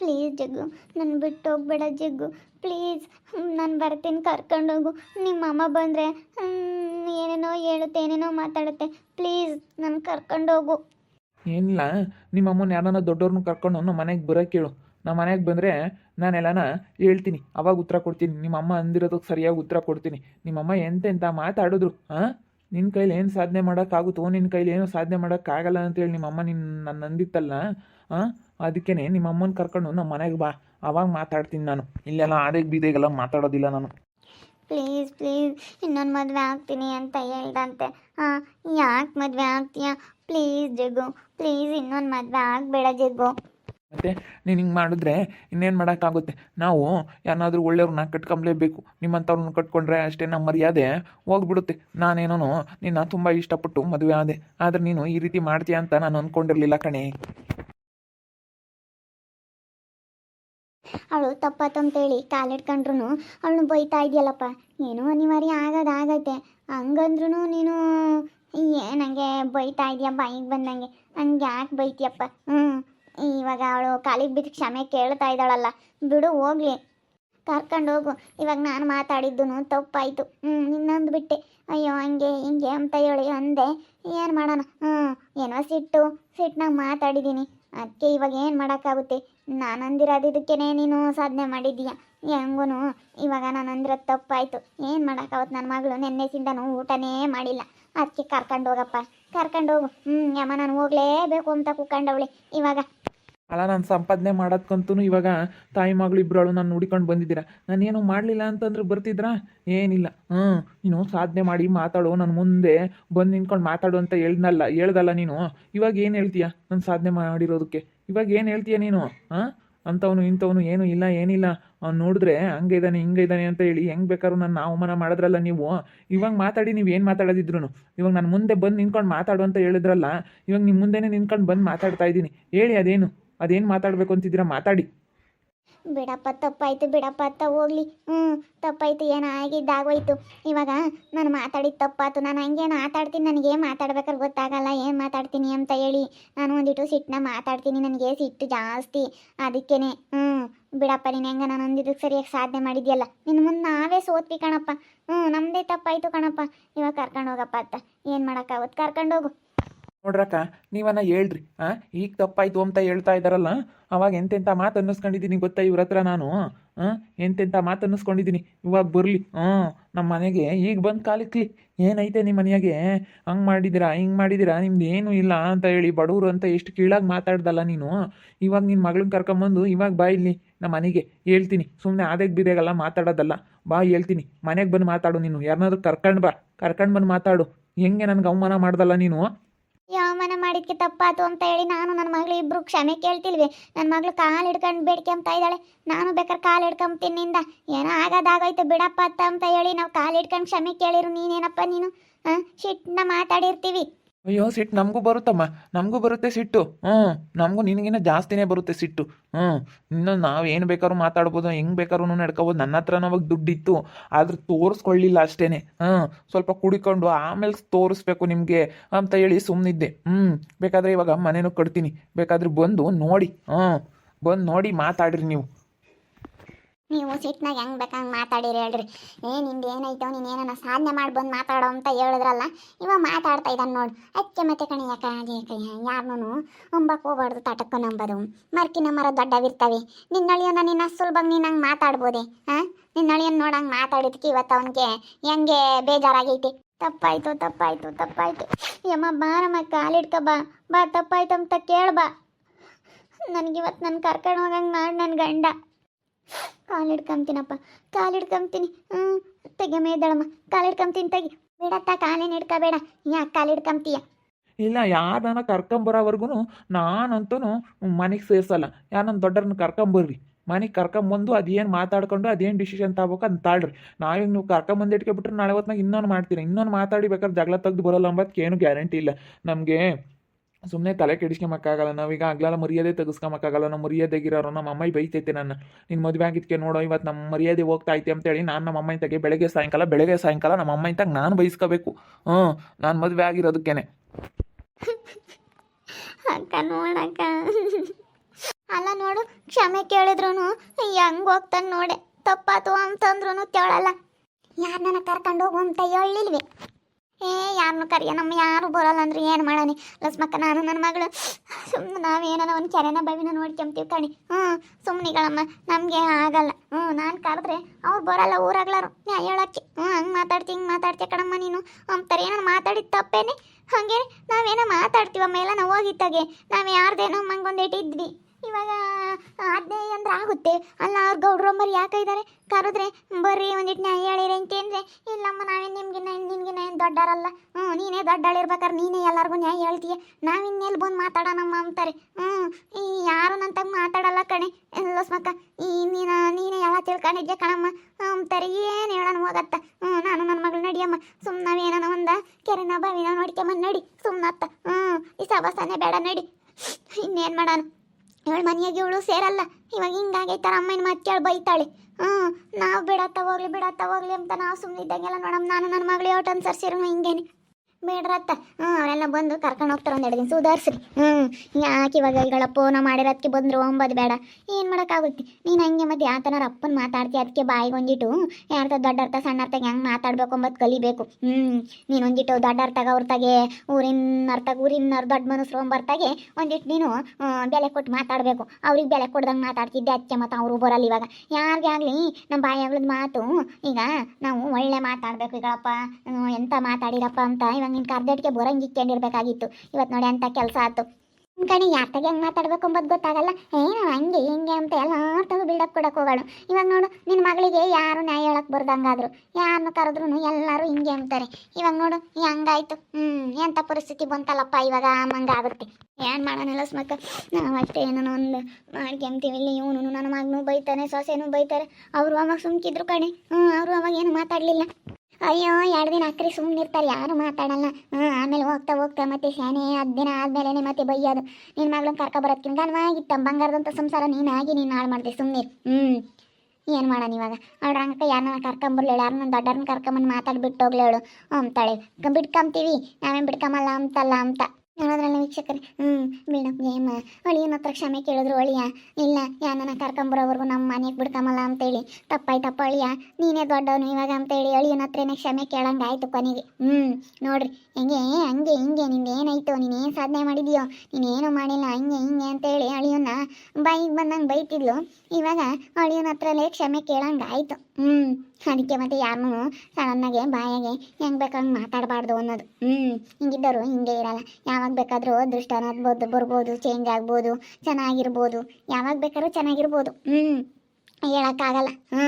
Please ಜಗ್ಗು ನನ್ನ ಬಿಟ್ಟು ಹೋಗ್ಬೇಡ ಜಗ್ಗು. ಪ್ಲೀಸ್, ನಾನು ಬರ್ತೀನಿ ಕರ್ಕೊಂಡೋಗು ನಿಮ್ಮ ಅಮ್ಮ ಬಂದರೆ ಏನೇನೋ ಹೇಳುತ್ತೆ, ಏನೇನೋ ಮಾತಾಡುತ್ತೆ. ಪ್ಲೀಸ್ ನನ್ನ ಕರ್ಕೊಂಡೋಗು ಏನಿಲ್ಲ ನಿಮ್ಮ ಅಮ್ಮನ ಯಾರನ್ನ ದೊಡ್ಡವ್ರನ್ನ ಕರ್ಕೊಂಡು ನಮ್ಮ ಮನೆಗೆ ಬರೋಕ್ಕೆ ಕೇಳು. ನಮ್ಮ ಮನೆಗೆ ಬಂದರೆ ನಾನೆಲ್ಲನ ಹೇಳ್ತೀನಿ, ಅವಾಗ ಉತ್ತರ ಕೊಡ್ತೀನಿ. ನಿಮ್ಮ ಅಮ್ಮ ಅಂದಿರೋದಕ್ಕೆ ಸರಿಯಾಗಿ ಉತ್ತರ ಕೊಡ್ತೀನಿ. ನಿಮ್ಮಮ್ಮ ಎಂತೆಂತ ಮಾತಾಡಿದ್ರು ಹಾಂ ನಿನ್ನ ಕೈಲಿ ಏನು ಸಾಧನೆ ಮಾಡೋಕ್ಕಾಗುತ್ತೋ ನಿನ್ನ ಕೈಲಿ ಏನು ಸಾಧನೆ ಮಾಡೋಕ್ಕಾಗಲ್ಲ ಅಂತೇಳಿ ನಿಮ್ಮ ಅಮ್ಮ ನಿನ್ನ ನನ್ನ ಅಂದಿತ್ತಲ್ಲ ಹಾಂ ಅದಕ್ಕೇ ನಿಮ್ಮ ಅಮ್ಮನ ಕರ್ಕೊಂಡು ನಮ್ಮ ಮನೆಗೆ ಬಾ. ಅವಾಗ ಮಾತಾಡ್ತೀನಿ ನಾನು. ಇಲ್ಲೆಲ್ಲ ಆದೇಗ್ ಬೀದೇಗೆಲ್ಲ ಮಾತಾಡೋದಿಲ್ಲ ನಾನು. ಪ್ಲೀಸ್ ಪ್ಲೀಸ್ ಇನ್ನೊಂದು ಮದುವೆ ಆಗ್ತೀನಿ ಅಂತ ಹೇಳ್ದಂತೆ. ಹಾಂ ಯಾಕೆ ಮದುವೆ ಆಗ್ತೀಯ? Please jug. ಪ್ಲೀಸ್ ಇನ್ನೊಂದು ಮದುವೆ ಆಗಬೇಡ ಜಗ್ಗು. ಮತ್ತೆ ನೀನು ಹಿಂಗೆ ಮಾಡಿದ್ರೆ ಇನ್ನೇನು ಮಾಡೋಕ್ಕಾಗುತ್ತೆ? ನಾವು ಯಾರಾದರೂ ಒಳ್ಳೆಯವ್ರನ್ನ ಕಟ್ಕೊಂಬಲೇಬೇಕು. ನಿಮ್ಮಂಥವ್ರನ್ನ ಕಟ್ಕೊಂಡ್ರೆ ಅಷ್ಟೇ ನಮ್ಮ ಮರ್ಯಾದೆ ಹೋಗ್ಬಿಡುತ್ತೆ. ನಾನೇನೋ ನಿನ್ನ ತುಂಬ ಇಷ್ಟಪಟ್ಟು ಮದುವೆ ಆದೆ. ಆದರೆ ನೀನು ಈ ರೀತಿ ಮಾಡ್ತೀಯ ಅಂತ ನಾನು ಅಂದ್ಕೊಂಡಿರಲಿಲ್ಲ ಕಣೆ. ಅವಳು ತಪ್ಪತ್ತಂತೇಳಿ ಕಾಲಿಡ್ಕೊಂಡ್ರು ಅವಳು ಬೈತಾ ಇದೆಯಲ್ಲಪ್ಪ. ಏನೋ ಅನಿವಾರ್ಯ ಆಗೋದು ಆಗೈತೆ. ಹಂಗಂದ್ರೂ ನೀನು ಏನಂಗೆ ಬೈತಾ ಇದೆಯಾ? ಬಾಯಿಗೆ ಬಂದಂಗೆ ಹಂಗೆ ಯಾಕೆ ಬೈತಿಯಪ್ಪ? ಹ್ಞೂ ಇವಾಗ ಅವಳು ಕಾಲಿಗೆ ಬಿದ್ದು ಕ್ಷಮೆ ಕೇಳ್ತಾ ಇದ್ದಾಳಲ್ಲ. ಬಿಡು, ಹೋಗ್ಲಿ. ಕರ್ಕೊಂಡು ಹೋಗು. ಇವಾಗ ನಾನು ಮಾತಾಡಿದ್ದು ತಪ್ಪಾಯಿತು. ಹ್ಞೂ ಇನ್ನೊಂದು ಬಿಟ್ಟೆ. ಅಯ್ಯೋ, ಹಂಗೆ ಹಿಂಗೆ ಅಂತ ಹೇಳಿ ಅಂದೆ. ಏನು ಮಾಡೋಣ? ಹ್ಞೂ ಏನೋ ಸಿಟ್ಟು, ಸಿಟ್ನಾಗ ಮಾತಾಡಿದ್ದೀನಿ ಅದಕ್ಕೆ ಇವಾಗ ಏನು ಮಾಡೋಕ್ಕಾಗುತ್ತೆ? ನಾನು ಅಂದಿರೋದಕ್ಕೇ ನೀನು ಸಾಧನೆ ಮಾಡಿದ್ದೀಯ? ಹೆಂಗೂ ಇವಾಗ ನಾನು ಅಂದಿರೋದು ತಪ್ಪಾಯಿತು. ಏನು ಮಾಡೋಕ್ಕಾಗುತ್ತೆ ನನ್ನ ಮಗಳು? ನೆನ್ನೆಸಿಂದನೂ ಊಟನೇ ಮಾಡಿಲ್ಲ. ಅದಕ್ಕೆ ಕರ್ಕೊಂಡು ಹೋಗಪ್ಪ ಕರ್ಕೊಂಡು ಹೋಗು ಹ್ಞೂ ಯಮ್ಮ ನಾನು ಹೋಗಲೇಬೇಕು ಅಂತ ಕೂತ್ಕೊಂಡವಳೆ ಇವಾಗ ಅಲ್ಲ, ನಾನು ಸಂಪಾದನೆ ಮಾಡೋದ್ಕಂತೂ ಇವಾಗ ತಾಯಿ ಮಗಳು ಇಬ್ಬರಳು ನಾನು ನೋಡಿಕೊಂಡು ಬಂದಿದ್ದೀರಾ? ನಾನೇನು ಮಾಡಲಿಲ್ಲ ಅಂತಂದ್ರೆ ಬರ್ತಿದ್ರಾ? ಏನಿಲ್ಲ. ಹ್ಞೂ ನೀನು ಸಾಧನೆ ಮಾಡಿ ಮಾತಾಡು ನನ್ನ ಮುಂದೆ ಬಂದು ನಿಂತ್ಕೊಂಡು ಮಾತಾಡು ಅಂತ ಹೇಳ್ದಲ್ಲ ಹೇಳ್ದಲ್ಲ ನೀನು. ಇವಾಗ ಏನು ಹೇಳ್ತೀಯ ನಾನು ಸಾಧನೆ ಮಾಡಿರೋದಕ್ಕೆ? ಇವಾಗ ಏನು ಹೇಳ್ತೀಯ ನೀನು? ಹಾಂ? ಅಂಥವನು ಇಂಥವನು ಏನೂ ಇಲ್ಲ, ಏನಿಲ್ಲ. ಅವ್ನು ನೋಡಿದ್ರೆ ಹಂಗೆ ಇದ್ದಾನೆ ಹಿಂಗೆ ಇದ್ದಾನೆ ಅಂತ ಹೇಳಿ ಹೆಂಗೆ ಬೇಕಾದ್ರೂ ನನ್ನ ಅವಮಾನ ಮಾಡಿದ್ರಲ್ಲ ನೀವು? ಇವಾಗ ಮಾತಾಡಿ ನೀವು ಏನು ಮಾತಾಡೋದಿದ್ರು ಇವಾಗ ನಾನು ಮುಂದೆ ಬಂದು ನಿಂತ್ಕೊಂಡು ಮಾತಾಡು ಅಂತ ಹೇಳಿದ್ರಲ್ಲ, ಇವಾಗ ನಿಮ್ಮ ಮುಂದೆನೇ ನಿಂತ್ಕೊಂಡು ಬಂದು ಮಾತಾಡ್ತಾ ಇದ್ದೀನಿ. ಹೇಳಿ ಅದೇನು? ಅದೇನು ಮಾತಾಡಬೇಕು ಅಂತಿದ್ದೀರಾ? ಮಾತಾಡಿ. ಬಿಡಪ್ಪ, ತಪ್ಪಾಯ್ತು, ಬಿಡಪ್ಪ ಅಂತ ಹೋಗ್ಲಿ. ಹ್ಞೂ ತಪ್ಪಾಯ್ತು, ಏನೋ ಆಗಿದ್ದಾಗೋಯ್ತು. ಇವಾಗ ನಾನು ಮಾತಾಡಿದ ತಪ್ಪಾಯ್ತು. ನಾನು ಹಂಗೇನು ಮಾತಾಡ್ತೀನಿ, ನನಗೆ ಮಾತಾಡ್ಬೇಕಾದ್ರೆ ಗೊತ್ತಾಗಲ್ಲ. ಏನು ಮಾತಾಡ್ತೀನಿ ಅಂತ ಹೇಳಿ ನಾನು ಒಂದಿಟ್ಟು ಸಿಟ್ಟನ್ನ ಮಾತಾಡ್ತೀನಿ. ನನಗೆ ಸಿಟ್ಟು ಜಾಸ್ತಿ. ಅದಕ್ಕೇನೆ ಹ್ಞೂ ಬಿಡಪ್ಪ, ನೀನು ಹೆಂಗ ನಾನು ಒಂದಿದ್ದಕ್ಕೆ ಸರಿಯಾಗಿ ಸಾಧನೆ ಮಾಡಿದ್ಯಲ್ಲ. ನಿನ್ನ ಮುಂದೆ ನಾವೇ ಸೋತ್ವಿ ಕಣಪ್ಪ. ಹ್ಞೂ ನಮ್ಮದೇ ತಪ್ಪಾಯ್ತು ಕಣಪ್ಪ. ಇವಾಗ ಕರ್ಕೊಂಡು ಹೋಗಪ್ಪ ಅಂತ ಏನು ಮಾಡೋಕ್ಕಾಗುತ್ತೆ ಕರ್ಕೊಂಡು ಹೋಗು. ನೋಡ್ರಕ್ಕ, ನೀವನ್ನ ಹೇಳ್ರಿ. ಆ, ಈಗ ತಪ್ಪಾಯ್ತು ಅಂತ ಹೇಳ್ತಾ ಇದ್ದಾರಲ್ಲ, ಅವಾಗ ಎಂತೆಂಥ ಮಾತು ಅನ್ನಿಸ್ಕೊಂಡಿದ್ದೀನಿ ಗೊತ್ತಾ ಇವ್ರ ಹತ್ರ ನಾನು? ಹಾಂ ಎಂತೆಂಥ ಮಾತು ಅನ್ನಿಸ್ಕೊಂಡಿದ್ದೀನಿ? ಇವಾಗ ಬರಲಿ. ಹ್ಞೂ ನಮ್ಮ ಮನೆಗೆ ಈಗ ಬಂದು ಕಾಲಿಕ್ಲಿ ಏನೈತೆ ನಿಮ್ಮ ಮನೆಯಾಗೆ? ಹಂಗೆ ಮಾಡಿದಿರಾ, ಹಿಂಗೆ ಮಾಡಿದಿರಾ, ನಿಮ್ದು ಏನೂ ಇಲ್ಲ ಅಂತ ಹೇಳಿ ಬಡವರು ಅಂತ ಎಷ್ಟು ಕೀಳಾಗಿ ಮಾತಾಡ್ದಲ್ಲ ನೀನು? ಇವಾಗ ನಿನ್ನ ಮಗಳನ್ನ ಕರ್ಕೊಂಬಂದು ಇವಾಗ ಬಾ ಇಲ್ಲಿ ನಮ್ಮ ಮನೆಗೆ. ಹೇಳ್ತೀನಿ. ಸುಮ್ಮನೆ ಆದಾಗ ಬಿದೇಗಲ್ಲ ಮಾತಾಡೋದಲ್ಲ. ಬಾ ಹೇಳ್ತೀನಿ. ಮನೆಗೆ ಬಂದು ಮಾತಾಡು ನೀನು. ಯಾರನ್ನಾದ್ರೂ ಕರ್ಕೊಂಡು ಬಾ. ಕರ್ಕೊಂಡು ಬಂದು ಮಾತಾಡು. ಹೆಂಗೆ ನನಗೆ ಅವಮಾನ ಮಾಡ್ದಲ್ಲ ನೀನು? ಯಾವಮಾನ ಮಾಡಿದ್ಕೆ ತಪ್ಪಾತು ಅಂತ ಹೇಳಿ ನಾನು ನನ್ನ ಮಗಳು ಇಬ್ರು ಕ್ಷಮೆ ಕೇಳ್ತಿಲ್ವಿ. ನನ್ನ ಮಗಳು ಕಾಲು ಹಿಡ್ಕೊಂಡು ಬೇಡ್ಕೊಂತ ಇದ್ದಾಳೆ. ನಾನು ಬೇಕಾದ್ರೆ ಕಾಲು ಹಿಡ್ಕೊಂಡು ನಿಂದ. ಏನೋ ಆಗೋದಾಗೋಯ್ತು ಬಿಡಪ್ಪ ಅಂತ ಹೇಳಿ ನಾವು ಕಾಲು ಹಿಡ್ಕೊಂಡು ಕ್ಷಮೆ ಕೇಳಿರು. ನೀನೇನಪ್ಪ ನೀನು? ಹಾಂ? ಶಿಟ್ನ ಮಾತಾಡಿರ್ತೀವಿ. ಅಯ್ಯೋ, ಸಿಟ್ಟು ನಮಗೂ ಬರುತ್ತಮ್ಮ. ನಮಗೂ ಬರುತ್ತೆ ಸಿಟ್ಟು. ಹ್ಞೂ. ನಮಗೂ ನಿನಗಿನ್ನ ಜಾಸ್ತಿನೇ ಬರುತ್ತೆ ಸಿಟ್ಟು. ಹ್ಞೂ. ಇನ್ನು ನಾವು ಏನು ಬೇಕಾದ್ರೂ ಮಾತಾಡ್ಬೋದು, ಹೆಂಗೆ ಬೇಕಾದ್ರೂ ನಡ್ಕೋಬೋದು. ನನ್ನ ಹತ್ರ ಅವಾಗ ದುಡ್ಡಿತ್ತು. ಆದ್ರೆ ತೋರಿಸ್ಕೊಳ್ಳಿಲ್ಲ ಅಷ್ಟೇ ಹ್ಞೂ. ಸ್ವಲ್ಪ ಕುಡಿಕೊಂಡು ಆಮೇಲೆ ತೋರಿಸ್ಬೇಕು ನಿಮಗೆ ಅಂತ ಹೇಳಿ ಸುಮ್ಮನಿದ್ದೆ ಹ್ಞೂ. ಬೇಕಾದರೆ ಇವಾಗ ಮನೇನೂ ಕಟ್ತೀನಿ. ಬೇಕಾದ್ರೆ ಬಂದು ನೋಡಿ. ಹ್ಞೂ. ಬಂದು ನೋಡಿ ಮಾತಾಡ್ರಿ ನೀವು. ನೀವು ಸಿಟ್ನಾಗ ಹೆಂಗೆ ಬೇಕಂಗೆ ಮಾತಾಡಿರಿ ಹೇಳ್ರಿ. ಏ, ನಿಂದು ಏನೈತೋ, ನೀನು ಏನನ್ನ ಸಾಧನೆ ಮಾಡಿ ಬಂದು ಮಾತಾಡೋ ಅಂತ ಹೇಳಿದ್ರಲ್ಲ ಇವಾಗ ಮಾತಾಡ್ತಾ ಇದ್ದಾನೆ ನೋಡಿ. ಅಕ್ಕೆ ಮತ್ತೆ ಕಣಿ ಯಾಕೆ ಯಾರನ್ನೂ ಅಂಬಕ್ಕೆ ಹೋಗ್ಬಾರ್ದು ತಟಕ್ಕೂ ನಂಬೋದು. ಮರ್ಕಿನ ಮರ ದೊಡ್ಡವಿರ್ತವೆ. ನಿನ್ನಳಿಯನ್ನ ನಿನ್ನ ಸುಲಭವಾಗಿ ನೀನು ಹಂಗೆ ಮಾತಾಡ್ಬೋದೆ ಹಾಂ ನಿನ್ನಳಿಯನ್ನ ನೋಡಂಗೆ ಮಾತಾಡಿದ್ಕೆ ಇವತ್ತು ಅವನಿಗೆ ಹೆಂಗೆ ಬೇಜಾರಾಗೈತಿ. ತಪ್ಪಾಯ್ತು ತಪ್ಪಾಯ್ತು ತಪ್ಪಾಯ್ತು. ಯಮ್ಮ ಬಾರಮ್ಮ ಕಾಲಿಡ್ಕ ಬಾ. ಬಾ, ತಪ್ಪಾಯ್ತು ಅಂತ ಕೇಳ್ಬಾ ನನಗಿವತ್ತು ನನ್ನ ಕರ್ಕೊಂಡು ಹೋಗಂಗೆ ಮಾಡಿ ನನ್ನ ಗಂಡ. ಕಾಲಿಡ್ಕೊಂತೀನಪ್ಪ ಕಾಲಿಡ್ಕೊಂತೀನಿ ಹ್ಞೂ ತೆಗೆ ಮೇದಳಮ್ಮ. ಕಾಲಿಡ್ಕೊಂತೀನಿ ತೆಗಿ. ಬೇಡತ್ತ ಕಾಲೇನು ಹಿಡ್ಕೋಬೇಡ ಯಾಕೆ ಕಾಲಿಡ್ಕೊಂತೀಯ ಇಲ್ಲ, ಯಾರನ್ನ ಕರ್ಕೊಂಬರೋವರೆಗೂ ನಾನಂತೂ ಮನೆಗೆ ಸೇರಿಸಲ್ಲ. ಯಾರನ್ನ ದೊಡ್ಡರನ್ನ ಕರ್ಕೊಂಬರ್ರಿ ಮನೆಗೆ ಕರ್ಕೊಂಬಂದು ಅದೇನು ಮಾತಾಡ್ಕೊಂಡು ಅದೇನು ಡಿಸಿಷನ್ ತಗೋಬೇಕು ಅಂತ ತಾಳ್ರಿ. ನಾವೀಗ ನೀವು ಕರ್ಕೊಂಬಂದು ಇಟ್ಕೊಬಿಟ್ರೆ ನಾಳೆ ಹೊತ್ನಾಗ ಇನ್ನೊಂದು ಮಾಡ್ತೀರಿ. ಇನ್ನೊಂದು ಮಾತಾಡಿ ಬೇಕಾದ್ರೆ ಜಗಳ ತೆಗ್ದು ಬರೋಲ್ಲ ಅಂಬದಕ್ಕೆ ಏನು ಗ್ಯಾರಂಟಿ ಇಲ್ಲ. ನಮಗೆ ಸುಮ್ಮನೆ ತಲೆ ಕೆಡಿಸ್ಕೊಂಬಕ್ಕಾಗಲ್ಲ ನಾವೀಗ ಆಗ್ಲೆಲ್ಲ ಮರ್ಯಾದೆ ತೆಗಿಸ್ಕೊಂಬಕ್ಕಾಗಲ್ಲ ನಮ್ಮ ಮರ್ಯಾದೆಗಿರೋರು ನಮ್ಮ ಅಮ್ಮ ಬೈತೈತೆ ನನ್ನ. ನಿನ್ನ ಮದುವೆ ಆಗಿದ್ದಕ್ಕೆ ನೋಡೋ ಇವತ್ತು ನಮ್ಮ ಮರ್ಯಾದೆ ಹೋಗ್ತಾ ಐತೆ ಅಂತೇಳಿ ನಾನು ನಮ್ಮ ಅಮ್ಮ ತಗೆ ಬೆಳಗ್ಗೆ ಸಾಯಂಕಾಲ ಬೆಳಗ್ಗೆ ಸಾಯಂಕಾಲ ನಮ್ಮ ಅಮ್ಮ ಇಂತಾಗ ನಾನು ಬೈಸ್ಕೋಬೇಕು. ಹ್ಞೂ, ನಾನು ಮದುವೆ ಆಗಿರೋದಕ್ಕೇನೆ. ಅಕ್ಕ ನೋಡಕ್ಕ ಅಲ್ಲ ನೋಡು, ಕ್ಷಮೆ ಕೇಳಿದ್ರು ಹೆಂಗ್ ಹೋಗ್ತಾನೆ ನೋಡೆ. ತಪ್ಪಾತು ಅಂತಂದ್ರು ಕೇಳಲ್ಲ. ಯಾರನ್ನ ಕರ್ಕೊಂಡು ಹೋಗು ಅಂತ ಹೇಳಿಲ್ವಿ? ಏ ಯಾರನ್ನು ಕರಿಯ, ನಮ್ಮ ಯಾರು ಬರಲ್ಲ ಅಂದ್ರೆ ಏನು ಮಾಡಾನಿ ಲಸ್ಮಕ್ಕ, ನಾನು ನನ್ನ ಮಗಳು. ಸುಮ್ಮನೆ ನಾವೇನೋ ಒಂದು ಕೆರೆನ ಬವಿನ ನೋಡ್ಕೊಂತೀವಿ ಕಣಿ. ಹ್ಞೂ ಸುಮ್ಮನಿಗಳಮ್ಮ ನಮಗೆ ಆಗಲ್ಲ. ಹ್ಞೂ ನಾನು ಕರೆದ್ರೆ ಅವ್ರು ಬರಲ್ಲ ಊರಾಗ್ಲಾರು. ನಾ ಹೇಳಕ್ಕೆ. ಹ್ಞೂ ಹಂಗೆ ಮಾತಾಡ್ತಿ, ಹಿಂಗೆ ಮಾತಾಡ್ತೀಯ ಕಣಮ್ಮ ನೀನು? ಅಂತಾರೆ ಏನೋ ಮಾತಾಡಿದ ತಪ್ಪೇನೆ? ಹಾಗೆ ನಾವೇನೋ ಮಾತಾಡ್ತೀವಮ್ಮ? ಎಲ್ಲ ನಾವು ಹೋಗಿದ್ದಾಗೆ ನಾವು ಯಾರ್ದೇನೋ ಮಂಗೊಂದೇಟು ಇದ್ವಿ. ಇವಾಗ ಅದೇ ಅಂದ್ರೆ ಆಗುತ್ತೆ. ಅಲ್ಲ, ಅವ್ರ ಗೌಡ್ರಮ್ಮರು ಯಾಕೆ ಇದ್ದಾರೆ ಕರೆದ್ರೆ, ಬರ್ರಿ ಒಂದಿಟ್ಟು ನ್ಯಾಯ ಹೇಳಿರಿ ಅಂತಂದ್ರೆ ಇಲ್ಲಮ್ಮ, ನಾವೇ ನಿಮ್ಗಿನ್ನ ನಿನಗೆ ಏನು ದೊಡ್ಡರಲ್ಲ. ಹ್ಞೂ ನೀನೇ ದೊಡ್ಡಳಿರ್ಬೇಕಾದ್ರೆ ನೀನೇ ಎಲ್ಲರಿಗೂ ನ್ಯಾಯ ಹೇಳ್ತೀಯ. ನಾವಿನ್ನೆಲ್ಲಿ ಬಂದು ಮಾತಾಡೋಣಮ್ಮ ಅಂತಾರೆ. ಹ್ಞೂ ಈ ಯಾರು ನಂತಾಗ ಮಾತಾಡಲ್ಲ ಕಣೆ. ಲಸ್ಮಕ್ಕ ಈ ನೀನು, ನೀನೇ ಎಲ್ಲ ತಿಳ್ಕೊಂಡಿದ್ಯಾ ಕಣಮ್ಮ? ಅಂತಾರೆ. ಏನು ಹೇಳೋಣ ಹೋಗತ್ತ? ಹ್ಞೂ ನಾನು ನನ್ನ ಮಗಳು ನಡಿಯಮ್ಮ. ಸುಮ್ಮನೆ ನಾವೇನ ಒಂದ ಕೆರೆನ, ಬಾವಿನ ನೋಡ್ಕೊಂಬಂದು ನಡಿ. ಸುಮ್ಮನತ್ತ ಹ್ಞೂ ಈ ಸವಾಸನೆ ಬೇಡ ನಡಿ. ಇನ್ನೇನು ಮಾಡೋಣ? ಇವಳು ಮನೆಯಾಗಿ ಇವಳು ಸೇರಲ್ಲ. ಇವಾಗ ಹಿಂಗಾಗೈತಾರ ಅಮ್ಮನ ಮಾತು ಕೇಳಿ ಬೈತಾಳೆ. ಹ್ಞೂ ನಾವು ಬಿಡತ್ತ ಹೋಗ್ಲಿ ಬಿಡತ್ತ ಹೋಗ್ಲಿ ಅಂತ ನಾವು ಸುಮ್ಮನೆ ಇದ್ದಂಗೆಲ್ಲ ನೋಡಮ್ಮ. ನಾನು ನನ್ನ ಮಗಳು ಔಟ್ ಅನ್ಸರ್ಸಿರು ಹಿಂಗೇನೆ. ಬೇಡ್ರತ್ತ ಹ್ಞೂ ಅವರೆಲ್ಲ ಬಂದು ಕರ್ಕೊಂಡು ಹೋಗ್ತಾರೆ ಒಂದೆರಡು ದಿನ ಸುಧಾರಿಸ್ರಿ. ಹ್ಞೂ ಯಾಕೆ ಇವಾಗ ಈಗಳ ಫೋನ ಮಾಡಿರೋದಕ್ಕೆ ಬಂದರು, ಒಂಬದು ಬೇಡ. ಏನು ಮಾಡೋಕ್ಕಾಗುತ್ತೆ? ನೀನು ಹಂಗೆ ಮತ್ತೆ ಯಾತನಾರ ಅಪ್ಪನ ಮಾತಾಡ್ತಿ ಅದಕ್ಕೆ ಬಾಯಿಗೆ ಒಂದಿಟ್ಟು? ಅರ್ತ ಸಣ್ಣ ಸಣ್ಣರ್ತಾಗ ಹೆಂಗೆ ಮಾತಾಡ್ಬೇಕು ಅಂಬದು ಕಲಿಬೇಕು. ಹ್ಞೂ ನೀನು ಒಂದಿಟ್ಟು ದೊಡ್ಡರ್ತಾಗ, ಅವ್ರತಾಗೆ ಊರಿನ ಅರ್ಥಾಗ ಊರಿನ ದೊಡ್ಡ ಮನುಷ್ಯರು ಬರ್ತಾಗೆ ಒಂದಿಟ್ಟು ನೀನು ಬೆಲೆ ಕೊಟ್ಟು ಮಾತಾಡಬೇಕು. ಅವ್ರಿಗೆ ಬೆಲೆ ಕೊಡ್ದಂಗೆ ಮಾತಾಡ್ತಿದ್ದೆ ಅದಕ್ಕೆ ಮತ್ತು ಅವರು ಬರಲ್ಲ ಇವಾಗ. ಯಾರಿಗೆ ಆಗಲಿ ನಮ್ಮ ಬಾಯಿ ಮಾತು. ಈಗ ನಾವು ಒಳ್ಳೆ ಮಾತಾಡಬೇಕು ಈಗಳಪ್ಪ. ಎಂಥ ಎಂತ ಮಾತಾಡಿರಪ್ಪ ಅಂತ ಇವಾಗ ನಿನ್ನ ಕರ್ದಟ್ಟಿಗೆ ಬರಂಗೆ ಇಕ್ಕೊಂಡಿರ್ಬೇಕಾಗಿತ್ತು. ಇವತ್ತು ನೋಡಿ ಅಂತ ಕೆಲಸ ಆಯ್ತು ಕಣಿ, ಯಾರ್ತಾಗೆ ಹೆಂಗ್ ಮಾತಾಡ್ಬೇಕು ಅಂಬೋದು ಗೊತ್ತಾಗಲ್ಲ. ಏನು ಹಂಗೆ ಹಿಂಗೆ ಅಂತ ಎಲ್ಲಾರ್ತಾಗೂ ಬಿಲ್ಡಪ್ ಕೊಡಕ್ಕೆ ಹೋಗೋಣ ಇವಾಗ ನೋಡು ನಿನ್ನ ಮಗಳಿಗೆ ಯಾರು ನ್ಯಾಯ ಹೇಳಕ್ಕೆ ಬರ್ದಂಗಾದ್ರು. ಯಾರನ್ನು ಕರೆದ್ರು ಎಲ್ಲರೂ ಹಿಂಗೆ ಅಂತಾರೆ ಇವಾಗ ನೋಡು ಹಂಗಾಯ್ತು. ಹ್ಮ್, ಎಂತ ಪರಿಸ್ಥಿತಿ ಬಂತಲ್ಲಪ್ಪ ಇವಾಗ? ಆಗುತ್ತೆ. ಏನು ಮಾಡೋಣ ಸ್ಮಕ್ಕ ನಾವು ಅಷ್ಟೇ ಏನೋ ಒಂದು ಮಾಡ್ಕೊಂತೀವಿ. ಇಲ್ಲಿ ಇವನು ನನ್ನ ಮಗನೂ ಬೈತಾನೆ ಸೊಸೆನು ಬೈತಾರೆ. ಅವ್ರು ಅವಾಗ ಸುಮ್ಕಿದ್ರು ಕಣೆ. ಹ್ಮ್, ಅವ್ರು ಅವಾಗ ಏನು ಮಾತಾಡಲಿಲ್ಲ. ಅಯ್ಯೋ, ಎರಡು ದಿನ ಅಕ್ಕರಿ ಸುಮ್ಮನೆ ಇರ್ತಾರೆ, ಯಾರು ಮಾತಾಡಲ್ಲ. ಆಮೇಲೆ ಹೋಗ್ತಾ ಹೋಗ್ತಾ ಮತ್ತೆ ಶಾನೆ ಹತ್ತು ದಿನ ಆದ್ಮೇಲೆ ಮತ್ತೆ ಬೈಯೋದು. ನಿನ್ನ ಮಗಳನ್ನ ಕರ್ಕೊ ಬರೋದ್ಕಿಂತ ಗನ್ವಾಗಿತ್ತ ಬಂಗಾರದಂತ ಸಂಸಾರ ನೀನಾಗಿ ನೀನು ಹಾಳು ಮಾಡಿದೆ ಸುಮ್ಮನೆ ಹ್ಞೂ ಏನು ಮಾಡೋಣ ಇವಾಗ? ಅವ್ರ ಅಂಕ ಯಾರನ್ನ ಕರ್ಕೊಂಬರ್ಲಿ, ಯಾರನ್ನ ದೊಡ್ಡವ್ರನ್ನ ಕರ್ಕೊಂಬಂದು ಮಾತಾಡ್ಬಿಟ್ಟು ಹೋಗ್ಲೇಳು ಅಂತಾಳೆ ಬಿಟ್ಕೊಂತೀವಿ ನಾವೇನು ಬಿಟ್ಕೊಂಬಲ್ಲ ಅಂತಲ್ಲ ಅಂತ. ನೋಡೋದ್ರಲ್ಲ ವೀಕ್ಷಕರೇ? ಹ್ಞೂ ಮೇಡಮ್ ಏಮ ಅಳಿಯನ ಹತ್ರ ಕ್ಷಮೆ ಕೇಳಿದ್ರು ಅಳಿಯ. ಇಲ್ಲ, ಯಾನನ ಕರ್ಕೊಂಬರೋವರೆಗೂ ನಮ್ಮ ಮನೆಗೆ ಬಿಡ್ಕೊಂಬಲ್ಲ ಅಂತೇಳಿ. ತಪ್ಪಾಯ್ತಪ್ಪ ಅಳಿಯ. ನೀನೇ ದೊಡ್ಡವನು ಇವಾಗ ಅಂತೇಳಿ ಅಳಿಯನ ಹತ್ರನೇ ಕ್ಷಮೆ ಕೇಳಂಗೆ ಆಯ್ತು ಕೊನೆಗೆ. ಹ್ಞೂ ನೋಡ್ರಿ. ಹೆಂಗೆ, ಹಂಗೆ, ಹಿಂಗೆ ನಿಂದು ಏನಾಯ್ತು ನೀನು ಏನು ಸಾಧನೆ ಮಾಡಿದ್ಯೋ? ನೀನೇನು ಮಾಡಿಲ್ಲ? ಹಂಗೆ, ಹಿಂಗೆ ಅಂತೇಳಿ ಅಳಿಯನ್ನ ಬಾಯಿಗೆ ಬಂದಂಗೆ ಬೈತಿದ್ಲು. ಇವಾಗ ಅಳಿಯನ ಹತ್ರಲೇ ಕ್ಷಮೆ ಕೇಳಂಗೆ ಆಯ್ತು. ಹ್ಞೂ ಅದಕ್ಕೆ ಮತ್ತೆ ಯಾರನ್ನೂ ಸಡನ್ನಾಗೆ ಬಾಯಾಗೆ ಹೆಂಗೆ ಬೇಕಂಗೆ ಮಾತಾಡಬಾರ್ದು ಅನ್ನೋದು. ಹ್ಞೂ ಹಿಂಗಿದ್ದವರು ಹಿಂಗೆ ಇರಲ್ಲ. ಯಾವಾಗ ಬೇಕಾದರೂ ಅದೃಷ್ಟ ಅನ್ನೋದು ಬರ್ಬೋದು ಚೇಂಜ್ ಆಗ್ಬೋದು, ಚೆನ್ನಾಗಿರ್ಬೋದು. ಯಾವಾಗ ಬೇಕಾದ್ರೂ ಚೆನ್ನಾಗಿರ್ಬೋದು. ಹ್ಞೂ ಹೇಳೋಕ್ಕಾಗಲ್ಲ. ಹ್ಞೂ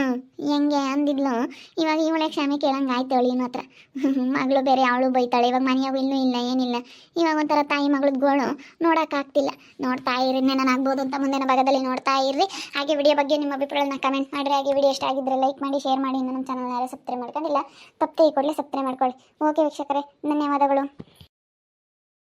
ಹೆಂಗೆ ಅಂದಿದ್ಲು. ಇವಾಗ ಇವಳೆ ಕ್ಷಮೆ ಕೇಳಂಗೆ ಆಯ್ತು ಅವಳಿನ ಹತ್ರ. ಮಗಳು ಬೇರೆ, ಅವಳು ಬೈತಾಳೆ. ಇವಾಗ ಮನೆಯವ ಇನ್ನೂ ಇಲ್ಲ, ಏನಿಲ್ಲ. ಇವಾಗ ಒಂಥರ ತಾಯಿ ಮಗಳದ್ದು ಗೋಳು ನೋಡೋಕ್ಕಾಗ್ತಿಲ್ಲ. ನೋಡ್ತಾ ಇರಿ ನಾನು ಆಗ್ಬೋದು ಅಂತ ಮುಂದಿನ ಭಾಗದಲ್ಲಿ ನೋಡ್ತಾ ಇರ್ರಿ. ಹಾಗೆ ವಿಡಿಯೋ ಬಗ್ಗೆ ನಿಮ್ಮ ಅಭಿಪ್ರಾಯನ ಕಮೆಂಟ್ ಮಾಡಿರಿ. ಹಾಗೆ ವಿಡಿಯೋ ಇಷ್ಟ ಆಗಿದ್ರೆ ಲೈಕ್ ಮಾಡಿ ಶೇರ್ ಮಾಡಿ. ನಮ್ಮ ಚಾನಲ್ ಯಾರು ಸಬ್ಸ್ಕ್ರೈಬ್ ಮಾಡ್ಕೊಂಡಿಲ್ಲ ತಪ್ಪೇ ಕೊಡಲಿ ಕೂಡಲೇ ಸಬ್ಸ್ಕ್ರೈಬ್ ಮಾಡ್ಕೊಳ್ಳಿ. ಓಕೆ ವೀಕ್ಷಕರೇ, ಧನ್ಯವಾದಗಳು.